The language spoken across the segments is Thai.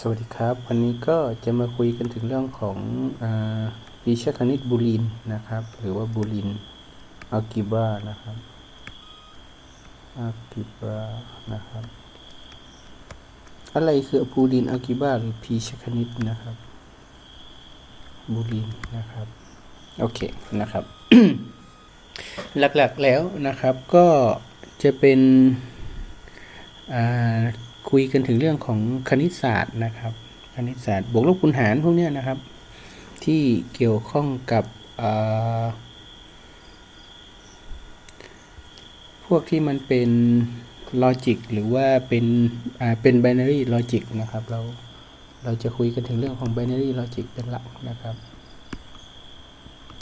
สวัสดีครับ วันนี้ก็จะมาคุยกันถึงเรื่องของอวิชาคณิตบูลินนะครับ หรือว่าบูลินอัลกิบรานะครับอัลกิบรานะครับ อะไรคือบูลินอัลกิบราหรือพีชคณิตนะครับบูลินนะครับ โอเคนะครับ หลักๆแล้วนะครับก็จะเป็นอ่า คุยกันถึงเรื่องของคณิตศาสตร์นะครับ คณิตศาสตร์บวกลบคูณหารพวกนี้นะครับ ที่เกี่ยวข้องกับพวกที่มันเป็นลอจิกหรือว่าเป็นเป็น binary logic นะครับ เราเราจะคุยกันถึงเรื่องของ binary logic เป็นหลักนะครับ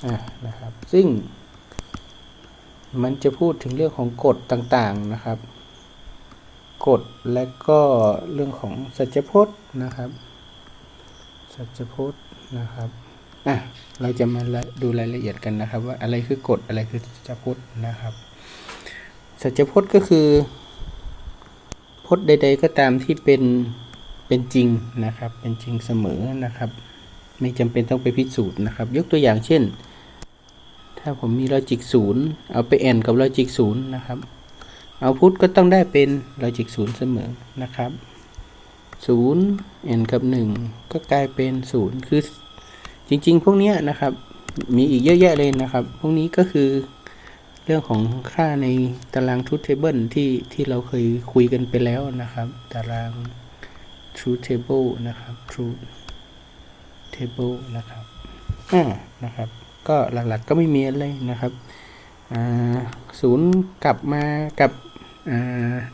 อ่านะครับ ซึ่งมันจะพูดถึงเรื่องของกฎต่างๆนะครับ กฎและก็เรื่องของสัจพจน์นะครับ สัจพจน์นะครับอะเราจะมาดูรายละเอียดกันนะครับ ว่าอะไรคือกฎอะไรคือสัจพจน์นะครับ สัจพจน์ก็คือพจน์ใด ๆ ก็ตามที่เป็นเป็นจริงนะครับ เป็นจริงเสมอนะครับ ไม่จำเป็นต้องไปพิสูจน์นะครับ ยกตัวอย่างเช่น ถ้าผมมีลอจิกศูนย์เอาไปแอนกับลอจิกศูนย์นะครับ เอาพุทก็ต้องได้เป็นลอจิกศูนย์เสมอนะครับศูนย์แอนกับหนึ่งก็กลายเป็นศูนย์คือจริง ๆ พวกเนี้ยนะครับ มีอีกเยอะแยะเลยนะครับ พวกนี้ก็คือเรื่องของค่าในตาราง truth table ที่ที่เราเคยคุยกันไปแล้วนะครับ ตาราง truth table นะครับ truth table นะครับอ่านะครับ ก็หลักๆก็ไม่มีอะไรนะครับ ศูนย์กลับมากับ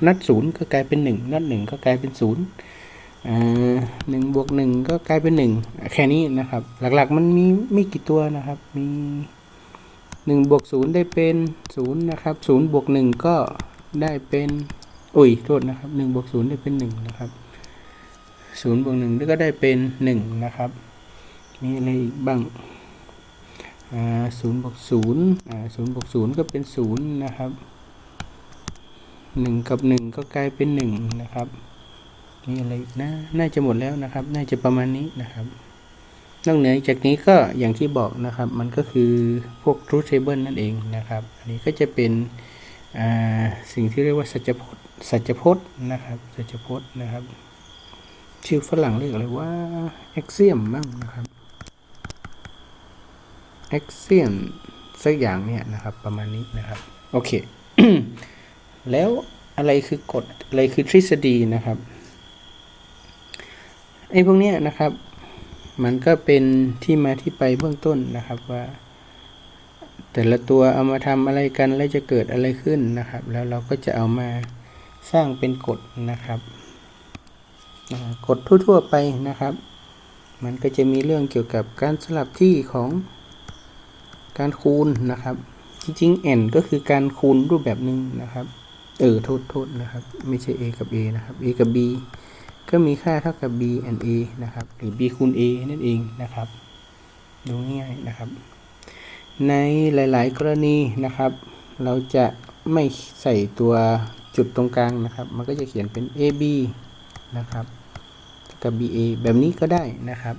นัดศูนย์ก็กลายเป็นหนึ่งนัดหนึ่งก็กลายเป็นศูนย์หนึ่งบวกหนึ่งก็กลายเป็นหนึ่งแค่นี้นะครับ หลักๆมันมีไม่กี่ตัวนะครับ มีหนึ่งบวกศูนย์ได้เป็นศูนย์นะครับศูนย์บวกหนึ่งก็ได้เป็นอุ้ยโทษนะครับหนึ่งบวกศูนย์ได้เป็นหนึ่งนะครับศูนย์บวกหนึ่งก็ได้เป็นหนึ่งนะครับ มีอะไรอีกบ้าง ศูนย์บวกศูนย์ศูนย์บวกศูนย์ก็เป็นศูนย์นะครับหนึ่งกับหนึ่งก็กลายเป็นหนึ่งนะครับมีอะไรอีกนะน่าจะหมดแล้วนะครับ น่าจะประมาณนี้นะครับนอกเหนือจากนี้ก็อย่างที่บอกนะครับ มันก็คือพวก truth table นั่นเองนะครับ อันนี้ก็จะเป็นสิ่งที่เรียกว่าสัจพจน์สัจพจน์นะครับสัจพจน์นะครับ ชื่อฝรั่งเรียกอะไรว่า axiom บ้างนะครับ a x i o m สักอย่างเนี่ยนะครับประมาณนี้นะครับโอเค แล้วอะไรคือกฎอะไรคือทฤษฎีนะครับไอ้พวกเนี้ยนะครับ มันก็เป็นที่มาที่ไปเบื้องต้นนะครับว่า แต่ละตัวเอามาทำอะไรกันแล้วจะเกิดอะไรขึ้นนะครับ แล้วเราก็จะเอามาสร้างเป็นกฎนะครับกฎทั่วๆไปนะครับ มันก็จะมีเรื่องเกี่ยวกับการสลับที่ของ การคูณนะครับ จริงๆ n ก็คือการคูณรูปแบบหนึ่งนะครับ เออ โทษโทษนะครับ ไม่ใช่ a กับ a นะครับ a กับ b ก็มีค่าเท่ากับ b and a นะครับ หรือ b คูณ a นั่นเองนะครับ ดูง่ายๆนะครับ ในหลาย ๆ กรณีนะครับ เราจะไม่ใส่ตัวจุดตรงกลางนะครับ มันก็จะเขียนเป็น ab นะครับ กับ ba แบบนี้ก็ได้นะครับ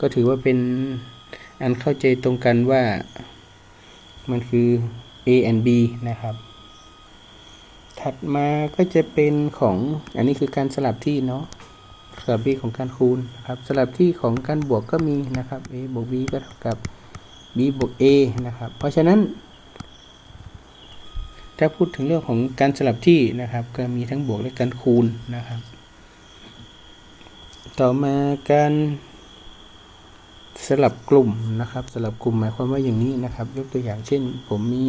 ก็ถือว่าเป็น อันเข้าใจตรงกันว่ามันคือ A and B นะครับ ถัดมาก็จะเป็นของอันนี้คือการสลับที่เนาะสลับที่ของการคูณนะครับ สลับที่ของการบวกก็มีนะครับ A บวก B ก็เท่ากับ B บวก A นะครับ เพราะฉะนั้น ถ้าพูดถึงเรื่องของการสลับที่นะครับ ก็มีทั้งบวกและการคูณนะครับ ต่อมาการ สลับกลุ่มนะครับสลับกลุ่มหมายความว่าอย่างนี้นะครับ ยกตัวอย่างเช่น ผมมี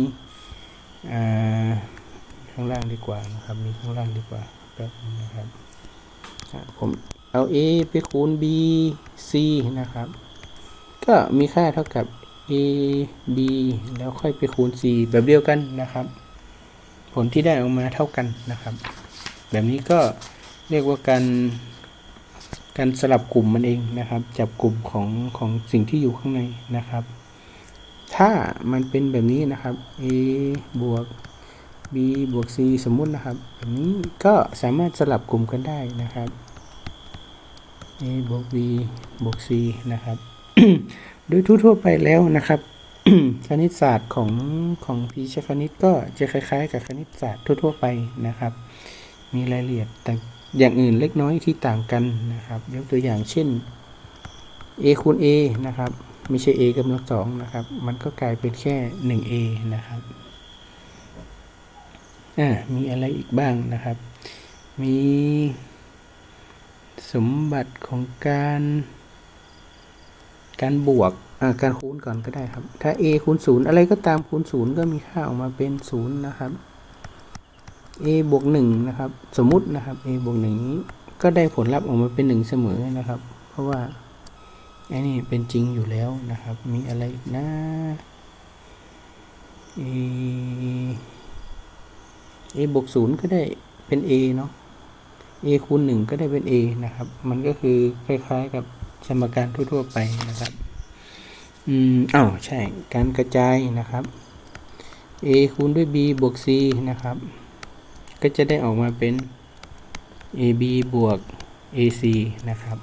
ข้างล่างดีกว่านะครับมีข้างล่างดีกว่าแป๊บนะครับผมเอา a ไปคูณ b c นะครับ ก็มีค่าเท่ากับ a b แล้วค่อยไปคูณ c แบบเดียวกันนะครับ ผลที่ได้ออกมาเท่ากันนะครับ แบบนี้ก็เรียกว่าการ การสลับกลุ่มมันเองนะครับ จับกลุ่มของของสิ่งที่อยู่ข้างในนะครับ ถ้ามันเป็นแบบนี้นะครับ a บวก b บวก c สมมุตินะครับแบบนี้ก็สามารถสลับกลุ่มกันได้นะครับ a บวก b บวก c นะครับ โดยทั่วๆไปแล้วนะครับคณิตศาสตร์ของของพีชคณิตก็จะคล้ายๆ กับคณิตศาสตร์ทั่ว ๆ ไปนะครับ มีรายละเอียดแต่ อย่างอื่นเล็กน้อยที่ต่างกันนะครับ ยกตัวอย่างเช่น a คูณ a นะครับ ไม่ใช่ a กำลังสองนะครับ มันก็กลายเป็นแค่ 1a นะครับอ่ามีอะไรอีกบ้างนะครับ มีสมบัติของการ การบวกอ่าการคูณก่อนก็ได้ครับ ถ้า a คูณ0อะไรก็ตามคูณ0ก็มีค่าออกมาเป็น0นะครับ a บวก1นะครับ สมมุตินะครับ a บวก1นี้ก็ได้ผลลัพธ์ออกมาเป็น1เสมอนะครับ เพราะว่าไอ้นี่เป็นจริงอยู่แล้วนะครับ มีอะไรอีกนะ a a บวก0ก็ได้เป็น a เนาะ a คูณ1ก็ได้เป็น a นะครับ มันก็คือคล้ายๆกับสมการทั่วๆไปนะครับ อืมอ้าวใช่ การกระจายนะครับ a คูณด้วย b บวก c นะครับ ก็จะได้ออกมาเป็น ab บวก ac นะครับ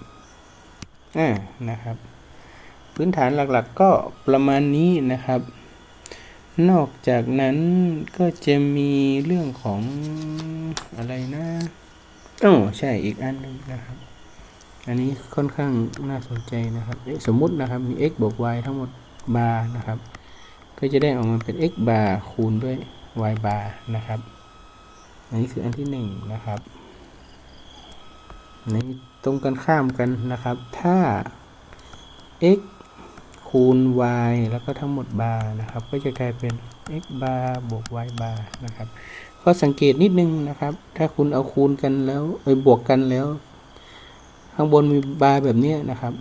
อ่านะครับ พื้นฐานหลักๆก็ประมาณนี้นะครับ นอกจากนั้นก็จะมีเรื่องของอะไรนะอ๋อใช่อีกอันหนึงนะครับ อันนี้ค่อนข้างน่าสนใจนะครับสมมุตินะครับมี x บวก y ทั้งหมดบาร์นะครับ ก็จะได้ออกมาเป็น x บาร์คูณด้วย y บาร์นะครับ อันนี้คืออันที่หนึ่งนะครับในตรงกันข้ามกันนะครับ ถ้า x คูณ y แล้วก็ทั้งหมดบาร์นะครับ ก็จะกลายเป็น x บาร์บวก y บาร์นะครับ ก็สังเกตนิดนึงนะครับ ถ้าคุณเอาคูณกันแล้วไปบวกกันแล้ว ข้างบนมีบาร์แบบนี้นะครับ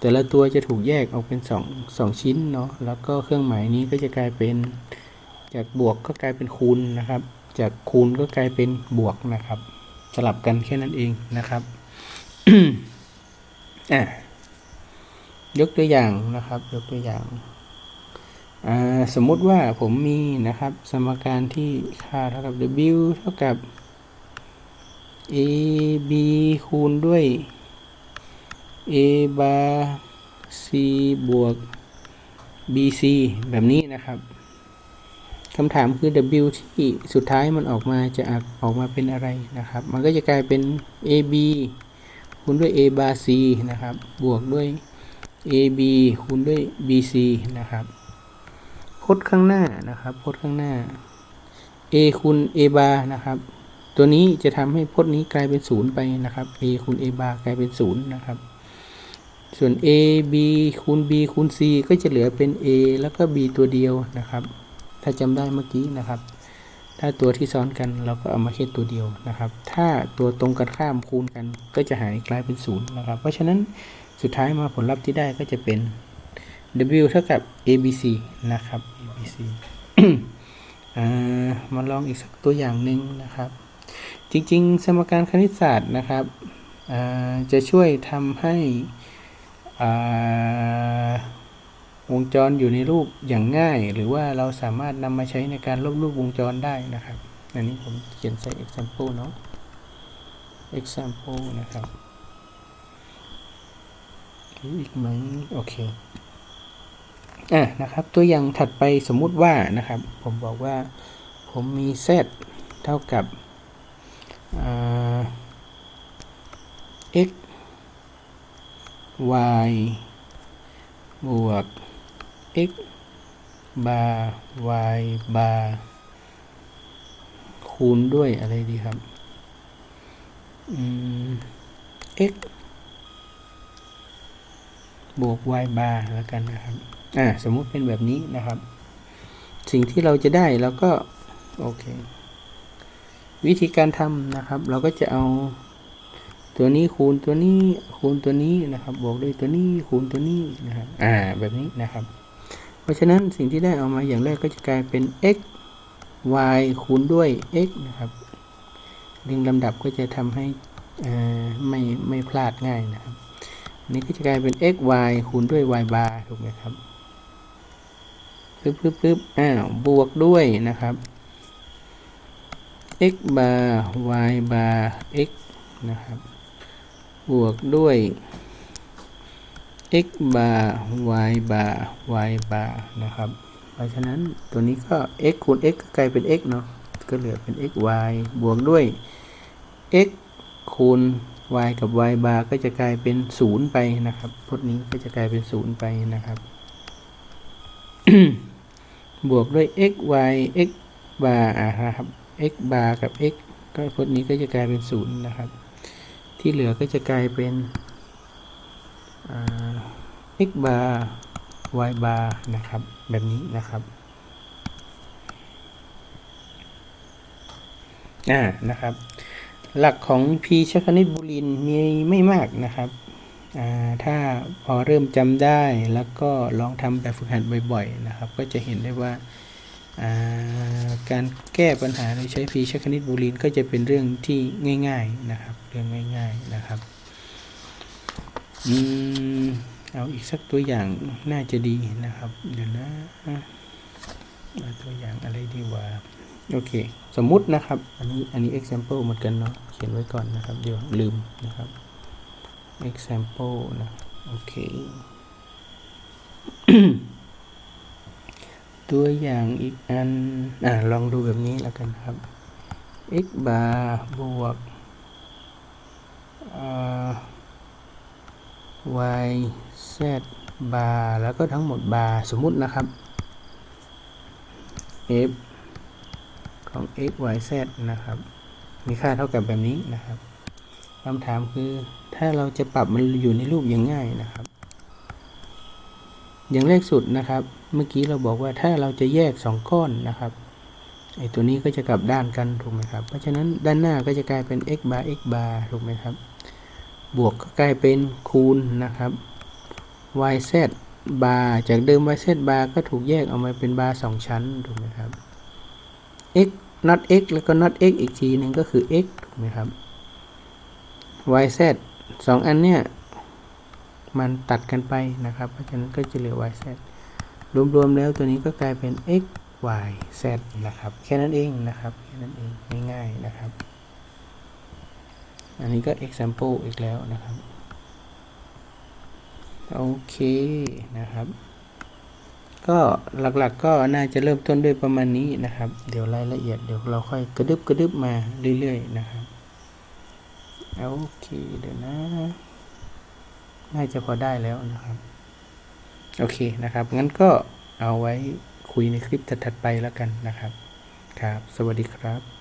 แต่ละตัวจะถูกแยกออกเป็นสองสองชิ้นเนาะ แล้วก็เครื่องหมายนี้ก็จะกลายเป็นจากบวกก็กลายเป็นคูณนะครับ จากคูณก็กลายเป็นบวกนะครับ สลับกันแค่นั้นเองนะครับอะยกตัวอย่างนะครับ ยกตัวอย่างสมมุติว่าผมมีนะครับ สมการที่ค่าเท่ากับ w เท่ากับ a b คูณด้วย a bar c บวก bc แบบนี้นะครับ คำถามคือ w ที่สุดท้ายมันออกมาจะออกมาเป็นอะไรนะครับ มันก็จะกลายเป็น ab คูณด้วย a bar c นะครับ บวกด้วย ab คูณด้วย bc นะครับพจน์ข้างหน้านะครับพจน์ข้างหน้า a คูณ a bar นะครับ ตัวนี้จะทำให้พจน์นี้กลายเป็นศูนย์ไปนะครับ a คูณ a bar กลายเป็นศูนย์นะครับ ส่วน a b คูณ b คูณ c ก็จะเหลือเป็น a แล้วก็ b ตัวเดียวนะครับ ถ้าจำได้เมื่อกี้นะครับ ถ้าตัวที่ซ้อนกันเราก็เอามาแค่ตัวเดียวนะครับ ถ้าตัวตรงกันข้ามคูณกันก็จะหายกลายเป็นศูนย์นะครับ เพราะฉะนั้นสุดท้ายมาผลลัพธ์ที่ได้ก็จะเป็น w เท่ากับ abc นะครับ abc มาลองอีกสักตัวอย่างหนึ่งนะครับ จริงๆ สมการคณิตศาสตร์นะครับจะช่วยทำให้อ่า วงจรอยู่ในรูปอย่างง่าย หรือว่าเราสามารถนำมาใช้ในการลบรูปวงจรได้นะครับ อันนี้ผมเขียนใส่ example เนาะ example นะครับอีกไหมโอเคอะนะครับ ตัวอย่างถัดไปสมมุติว่านะครับ ผมบอกว่าผมมี z เท่ากับ x y บวก x บาร์ y บาร์คูณด้วยอะไรดีครับ x บวก y บาร์แล้วกันนะครับ อ่า สมมุติเป็นแบบนี้นะครับ สิ่งที่เราจะได้เราก็ โอเค วิธีการทำนะครับ เราก็จะเอาตัวนี้คูณตัวนี้คูณตัวนี้นะครับ บวกด้วยตัวนี้คูณตัวนี้นะครับ อ่า แบบนี้นะครับ ราะฉะนั้นสิ่งที่ได้ออกมาอย่างแรกก็จะกลายเป็น x y คูณด้วย x นะครับเรียงลำดับก็จะทำให้ไม่ไม่พลาดง่ายนะครับอันนี้ก็จะกลายเป็น x y คูณด้วย y bar ถูกไหมครับปึ๊บปึ๊บปึ๊บอ้าวบวกด้วยนะครับ x bar y bar x นะครับ บวกด้วย x bar y bar y bar นะครับ เพราะฉะนั้นตัวนี้ก็ x คูณ x ก็กลายเป็น x เนาะ ก็เหลือเป็น x y บวกด้วย x คูณ y กับ y bar ก็จะกลายเป็น 0 ไปนะครับพจน์นี้ก็จะกลายเป็น 0 ไปนะครับ บวกด้วย x y x bar อะนะครับ x bar กับ x ก็พจน์นี้ก็จะกลายเป็น 0 นะครับ ที่เหลือก็จะกลายเป็นอ่า x bar y bar นะครับ แบบนี้นะครับอ่านะครับ หลักของ p ชคณิตบูลินมีไม่มากนะครับอ่าถ้าพอเริ่มจำได้แล้วก็ลองทำแบบฝึกหัดบ่อย ๆ นะครับ ก็จะเห็นได้ว่าาการแก้ปัญหาโดยใช้ p ชคณิตบูลินก็จะเป็นเรื่องที่ง่าย ๆนะครับ เรื่องง่าย ๆนะครับ อืม เอาอีกสักตัวอย่างน่าจะดีนะครับ เดี๋ยวนะเอาตัวอย่างอะไรดีวะโอเค สมมุตินะครับ อันนี้อันนี้ example เหมือนกันเนาะเขียนไว้ก่อนนะครับ เดี๋ยวลืมนะครับ example นะโอเค ตัวอย่างอีกอัน อ่าลองดูแบบนี้แล้วกันครับ x bar บวกอ่า y z bar แล้วก็ทั้งหมด bar สมมุตินะครับ f ของ x y z นะครับ มีค่าเท่ากับแบบนี้นะครับคำถามคือถ้าเราจะปรับมันอยู่ในรูปอย่างง่ายนะครับ อย่างแรกสุดนะครับ เมื่อกี้เราบอกว่าถ้าเราจะแยก 2 ก้อนนะครับไอตัวนี้ก็จะกลับด้านกันถูกไหมครับ เพราะฉะนั้นด้านหน้าก็จะกลายเป็น x bar x bar ถูกไหมครับ บวกก็กลายเป็นคูณนะครับ yz bar จากเดิม yz bar ก็ถูกแยกออกมาเป็นบาร์สองชั้นถูกไหมครับ x not x แล้วก็ not x อีกทีหนึ่งก็คือ x ถูกไหมครับ yz สองอันเนี้ยมันตัดกันไปนะครับ เพราะฉะนั้นก็จะเหลือ yz รวมๆแล้วตัวนี้ก็กลายเป็น x y z นะครับ แค่นั้นเองนะครับ แค่นั้นเองง่ายๆนะครับ อันนี้ก็ example อีกแล้วนะครับ โอเคนะครับ ก็หลักๆก็น่าจะเริ่มต้นด้วยประมาณนี้นะครับ เดี๋ยวรายละเอียดเดี๋ยวเราค่อยกระดึบกระดึบมาเรื่อยๆนะครับ โอเคเดี๋ยวนะ น่าจะพอได้แล้วนะครับ โอเคนะครับ งั้นก็เอาไว้คุยในคลิปถัดๆไปแล้วกันนะครับ ครับ สวัสดีครับ